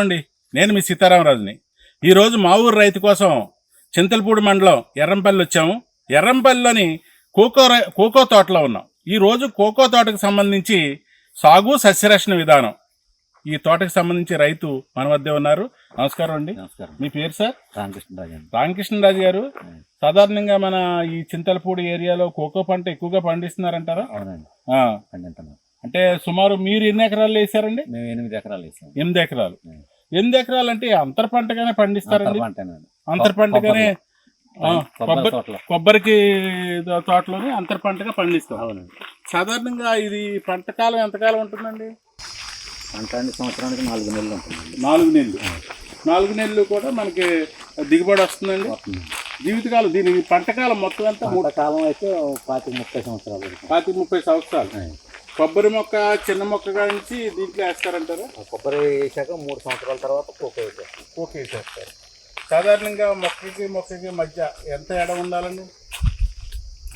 అండి నేను మీ సీతారామరాజుని. ఈరోజు మా ఊరు రైతు కోసం చింతలపూడి మండలం ఎర్రంపల్లి వచ్చాము. ఎర్రంపల్లిలోని కోకో కోకో తోటలో ఉన్నాం. ఈరోజు కోకో తోటకు సంబంధించి సాగు సస్యరక్షణ విధానం. ఈ తోటకు సంబంధించి రైతు మన వద్దే ఉన్నారు. నమస్కారం అండి. నమస్కారం. మీ పేరు సార్? రామకృష్ణరాజు రామకృష్ణరాజు గారు. సాధారణంగా మన ఈ చింతలపూడి ఏరియాలో కోకో పంట ఎక్కువగా పండిస్తున్నారంటారా? అవునండి. అంటే సుమారు మీరు ఎన్ని ఎకరాలు వేసారండి? మేము ఎనిమిది ఎకరాలు వేసాం. ఎనిమిది ఎకరాలు. ఎనిమిది ఎకరాలు అంటే అంతర పంటగానే పండిస్తారండి? అంతర పంటగానే కొబ్బరి. కొబ్బరికి తోటలోనే అంతర పంటగా పండిస్తాం. అవునండి. సాధారణంగా ఇది పంట కాలం ఎంతకాలం ఉంటుందండి? పంట సంవత్సరానికి నాలుగు నెలలు ఉంటుందండి. నాలుగు నెలలు. నాలుగు నెలలు కూడా మనకి దిగుబడి వస్తుందండి. వస్తుంది జీవితకాలం దీని పంటకాలం మొత్తం అంతా మూడు కాలం అయితే ఓ పాతిక ముప్పై సంవత్సరాలు. పాతి ముప్పై సంవత్సరాలు. కొబ్బరి మొక్క చిన్న మొక్కగా నుంచి దీంట్లో వేస్తారంటారా? కొబ్బరి వేసాక మూడు సంవత్సరాల తర్వాత కోకో వేసేస్తాం ఓకే చేస్తారు సాధారణంగా మొక్కకి మొక్కకి మధ్య ఎంత ఎడ ఉండాలండి?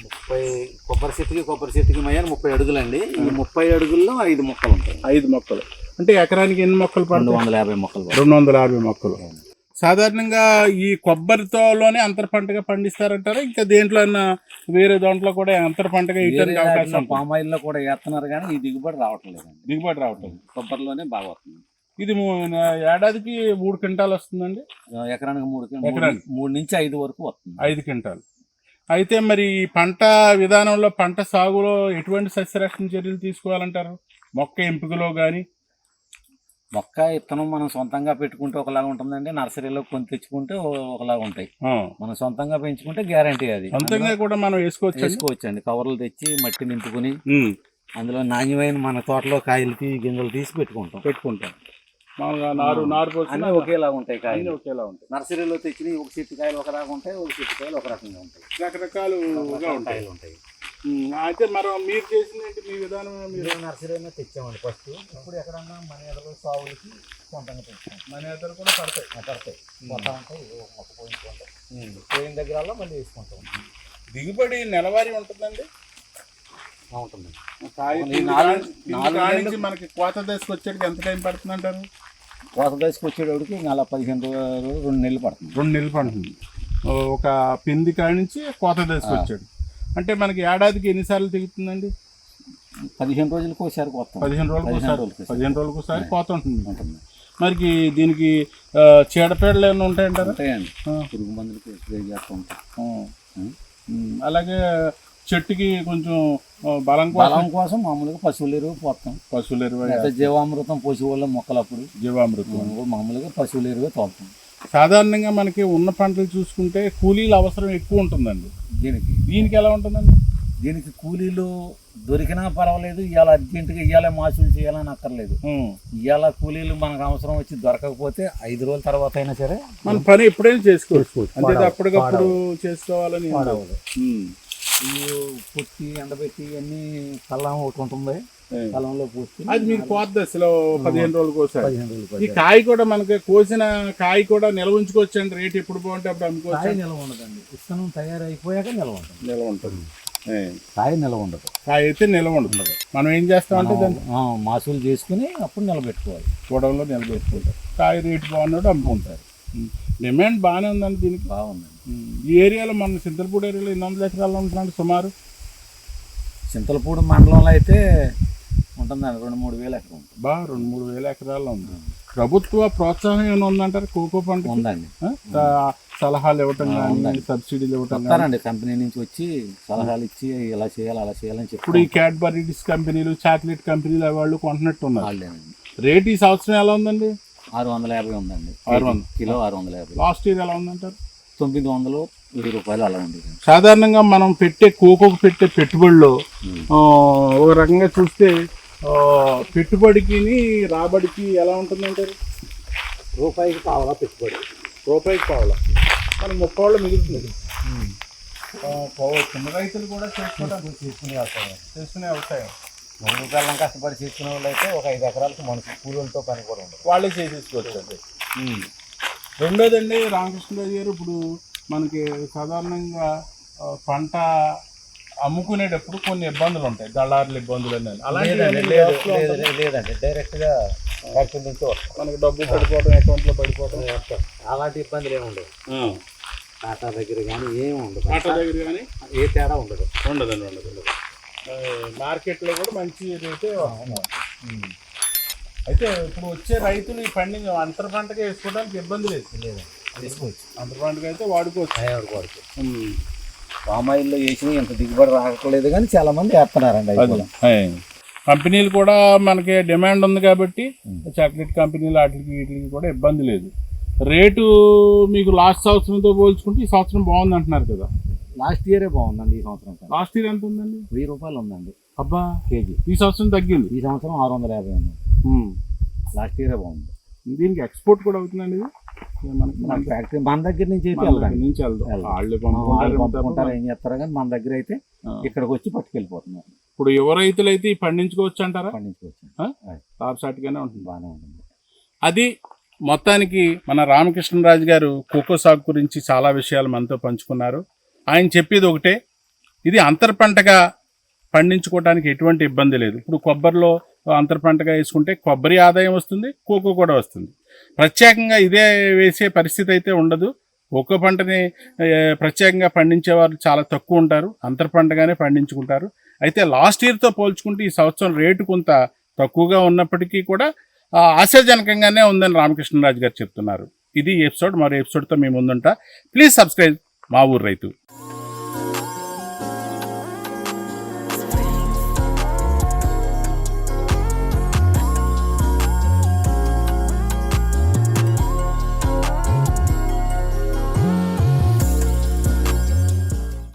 ముప్పై కొబ్బరి చెట్టుకి కొబ్బరి చెట్టుకి మధ్య ముప్పై అడుగులండి. ఈ ముప్పై అడుగుల్లో ఐదు మొక్కలు ఉంటాయి. ఐదు మొక్కలు. అంటే ఎకరానికి ఎన్ని మొక్కలు రెండు పడతాయి వందల యాభై మొక్కలు. రెండు వందల యాభై మొక్కలు. సాధారణంగా ఈ కొబ్బరితోలోనే అంతర పంటగా పండిస్తారంటారా? ఇంకా దేంట్లో అన్నా వేరే దాంట్లో కూడా అంతర పంటగా వేరే ఇయటానికి అవకాశం వాటిలో ఉంటుందా? పామ్ ఆయిల్లో కూడా వేస్తున్నారు కానీ ఈ దిగుబడి రావట్లేదండి. దిగుబడి రావట్లేదు. కొబ్బరిలోనే బాగా వస్తుంది. ఇది ఏడాదికి మూడు క్వింటాలు వస్తుందండి? ఎకరానికి మూడు ఎకరానికి. మూడు నుంచి ఐదు వరకు వస్తుంది. ఐదు క్వింటాలు. అయితే మరి ఈ పంట విధానంలో పంట సాగులో ఎటువంటి సస్యరక్షణ చర్యలు తీసుకోవాలంటారు? మొక్క ఎంపికలో కానీ మొక్క ఇత్తనం మనం సొంతంగా పెట్టుకుంటే ఒకలాగా ఉంటుందండి. నర్సరీలో కొని తెచ్చుకుంటే ఒకలాగా ఉంటాయి. మనం సొంతంగా పెంచుకుంటే గ్యారంటీ అది. సొంతంగా కూడా మనం వేసుకోవచ్చు వేసుకోవచ్చు అండి కవర్లు తెచ్చి మట్టి నింపుకుని అందులో నాణ్యమైన మన తోటలో కాయలు తీ గింజలు తీసి పెట్టుకుంటాం. పెట్టుకుంటాం. మామూలుగా నారు నారు అన్నీ ఒకేలాగా ఉంటాయి కాయలు. ఒకేలా ఉంటాయి. నర్సరీలో తెచ్చిన ఒక చెట్టు కాయలు ఒక రకం ఉంటాయి ఒక చెట్టు కాయలు ఒక రకంగా ఉంటాయి. రకరకాలుగా ఉంటాయి. ఉంటాయి. అయితే మనం మీరు చేసిన మీ విధానం మీరు నర్సరీలో తెచ్చామండి ఫస్ట్. ఇప్పుడు ఎక్కడన్నా మన ఎడలో సాగులకి సొంతంగా పెంచుతాం మన ఇద్దరు కూడా పడతాయి. పడతాయి. మొత్తం ఉంటాయి మొక్క పోయించుకుంటాం. పోయిన దగ్గర మళ్ళీ వేసుకుంటాం. దిగుబడి నెలవారీ ఉంటుందండి? ఉంటుంది కాయ ఈ పిండి నాలుగు- కాడ- పిండి నాలుగు కాడ నెలలు- నుంచి మనకి కోత దశకు వచ్చేటికి ఎంత టైం పడుతుంది అంటారు కోత దశకు వచ్చేటప్పటికి అలా పదిహేను రోజులు రెండు నెలలు పడుతుంది. రెండు నెలలు పడుతుంది. ఒక పిండి కాడ నుంచి కోత దశకు వచ్చాడు అంటే మనకి ఏడాదికి ఎన్నిసార్లు దిగుతుందండి పదిహేను రోజులకు ఒకసారి పదిహేను రోజులకు ఒకసారి పదిహేను రోజులకు ఒకసారి కోత ఉంటుంది ఉంటుంది. మనకి దీనికి చీడపీడలు ఏమైనా ఉంటాయంటారా? ఉంటాయండి. పురుగు స్ప్రే చేస్తూ ఉంటాం. అలాగే చెట్టుకి కొంచెం బలం బలం కోసం మామూలుగా పశువుల ఎరువు పోతాం. పశువుల ఎరువు జీవామృతం పోసి వాళ్ళ మొక్కలప్పుడు. జీవామృతం. మామూలుగా పశువుల ఎరువే తోలుతాం. సాధారణంగా మనకి ఉన్న పంటలు చూసుకుంటే కూలీల అవసరం ఎక్కువ ఉంటుందండి. దీనికి. దీనికి ఎలా ఉంటుందండి? దీనికి కూలీలు దొరికినా పర్వాలేదు ఇవాళ అర్జెంటుగా ఇవాళ మాసులు చేయాలని అక్కర్లేదు. ఇవాళ కూలీలు మనకు అవసరం వచ్చి దొరకకపోతే ఐదు రోజుల తర్వాత అయినా సరే మన పని ఎప్పుడైనా చేసుకోవచ్చు. అంటే పాడవదు. అప్పటికప్పుడు చేసుకోవాలని పుట్టి ఎండబెట్టి అన్ని కళ్ళం ఒకటి ఉంటుంది. ఏ. కళ్ళంలో పూసి అది మీకు కోత దశలో పదిహేను రోజులు ఈ కాయ కూడా మనకి కోసిన కాయ కూడా నిల్వ ఉంచుకోవచ్చు అండి రేట్ ఎప్పుడు బాగుంటే అప్పుడు అమ్ముకోవచ్చు. కాయ నిల్వ ఉండదండి. విత్తనం తయారైపోయాక నిల్వ ఉంటుంది. నిల్వ ఉంటుంది. కాయ నిల్వ ఉండదు. కాయ అయితే నిల్వ ఉంటుంది మనం ఏం చేస్తామంటే దాన్ని మాసులు చేసుకుని అప్పుడు నిలబెట్టుకోవాలి గొడవలో నిలబెట్టుకుంటారు కాయ రేటు బాగున్నాడు అమ్ముకుంటారు. డిమాండ్ బాగానే ఉందండి దీనికి. బాగుందండి. ఈ ఏరియాలో మన సింతలపూడి ఏరియాలో ఎన్ని వందల ఎకరాలు ఉంటున్నాడు సుమారు? చింతలపూడి మండలంలో అయితే ఉంటుందండి రెండు మూడు వేలు ఎకరం ఉంటుంది. బా రెండు మూడు వేల ఎకరాల్లో ఉంది. ప్రభుత్వ ప్రోత్సాహం ఏమైనా ఉందంటారు కోకో పంట ఉందండి. సలహాలు ఇవ్వటం కానీ. సబ్సిడీలు ఇవ్వటం కానీ కంపెనీ నుంచి వచ్చి సలహాలు ఇచ్చి ఇలా చేయాలి అలా చేయాలని ఇప్పుడు చెప్పి ఈ క్యాడ్బరీస్ కంపెనీలు చాక్లెట్ కంపెనీలు వాళ్ళు కొంటున్నట్టు ఉన్నారు రేట్ ఈ సంవత్సరం ఎలా ఉందండి? ఆరు వందల యాభై ఉందండి. ఆరు వందలు. కిలో ఆరు వందల యాభై. లాస్ట్ ఇయర్ ఎలా ఉందంటారు? తొమ్మిది వందలు వెయ్యి రూపాయలు అలా ఉండేది సాధారణంగా మనం పెట్టే కోకోకు పెట్టే పెట్టుబడిలో ఒక రకంగా చూస్తే పెట్టుబడికి రాబడికి ఎలా ఉంటుందంటారు? రూపాయికి కావాలా పెట్టుబడి. రూపాయికి పావుల. మనం ముప్పై వాళ్ళు మిగులుతుంది చిన్న రైతులు కూడా చేసుకోవడం తీసుకునే అవసరం చేసుకునే వ్యవసాయం. మూడు రూపాయలను కష్టపడి చేసుకునే వాళ్ళు అయితే ఒక ఐదు ఎకరాలకు మనసు కూలీలతో పని కూడా ఉండదు. వాళ్ళే చేసేసుకోవచ్చు. రెండోదండి రామకృష్ణరాజు గారు ఇప్పుడు మనకి సాధారణంగా పంట అమ్ముకునేటప్పుడు కొన్ని ఇబ్బందులు ఉంటాయి. దళారుల ఇబ్బందులు అనేది అలాంటివి లేదండి డైరెక్ట్గా ఫ్యాక్టరీ నుంచి మనకి డబ్బు పడిపోవడం అకౌంట్లో పడిపోవడం అలాంటి ఇబ్బందులు ఏమి ఉండవు. టాటా దగ్గర కానీ ఏమి ఉండదు. ఆటో దగ్గర కానీ ఏ తేడా ఉండదు. ఉండదండి ఉండదు మార్కెట్లో కూడా మంచి రేటే. అయితే ఇప్పుడు వచ్చే రైతులు ఈ పండింగ్ అంతర పంటగా వేసుకోవడానికి ఇబ్బంది లేదు. లేదు. తీసుకోవచ్చు అంతర పంటగా అయితే వాడుకోవచ్చు. ఉమ్. పామాయిల్లో వేసిన ఇంత దిగుబడి రావట్లేదు కానీ చాలా మంది వేస్తున్నారండి. కంపెనీలు కూడా మనకి డిమాండ్ ఉంది కాబట్టి. చాక్లెట్ కంపెనీలు వాటికి వీటికి కూడా ఇబ్బంది లేదు. రేటు మీకు లాస్ట్ సంవత్సరంతో పోల్చుకుంటే ఈ సంవత్సరం బాగుంది అంటున్నారు కదా. లాస్ట్ ఇయరే బాగుందండి ఈ సంవత్సరం. లాస్ట్ ఇయర్ ఎంత ఉందండి? వెయ్యి రూపాయలు ఉందండి. అబ్బా! కేజీ. ఈ సంవత్సరం తగ్గింది. ఈ సంవత్సరం ఆరు వందల యాభై ఉంది. లాస్ట్ ఇయరే బాగుంది. దీనికి ఎక్స్పోర్ట్ కూడా అవుతుందండి ఇది? ఫ్యాక్టరీ మన దగ్గర నుంచి అయితే నుంచి వెళ్దాం. వాళ్ళు ఏం చేస్తారు కానీ మన దగ్గర అయితే. ఇక్కడికి వచ్చి పట్టుకెళ్ళిపోతున్నారు. ఇప్పుడు యువ రైతులు అయితే పండించుకోవచ్చు అంటారా? పండించుకోవచ్చు? లాభసాటిగానే ఉంటుంది. బాగానే ఉంటుంది. అది మొత్తానికి మన రామకృష్ణరాజు గారు కోకో సాగు గురించి చాలా విషయాలు మనతో పంచుకున్నారు. ఆయన చెప్పేది ఒకటే ఇది అంతర్ పంటగా పండించుకోవడానికి ఎటువంటి ఇబ్బంది లేదు. ఇప్పుడు కొబ్బరిలో అంతర్ పంటగా వేసుకుంటే కొబ్బరి ఆదాయం వస్తుంది కోకో కూడా వస్తుంది. ప్రత్యేకంగా ఇదే వేసే పరిస్థితి అయితే ఉండదు. కోకో పంటని ప్రత్యేకంగా ప్రత్యేకంగా పండించేవారు చాలా తక్కువ ఉంటారు. అంతర పంటగానే పండించుకుంటారు. అయితే లాస్ట్ ఇయర్తో పోల్చుకుంటే ఈ సంవత్సరం రేటు కొంత తక్కువగా ఉన్నప్పటికీ కూడా ఆశాజనకంగానే ఉందని రామకృష్ణరాజు గారు చెప్తున్నారు. ఇది ఎపిసోడ్ మరో ఎపిసోడ్తో మేము ముందుంటా. ప్లీజ్ సబ్స్క్రైబ్ మా ఊరు రైతు.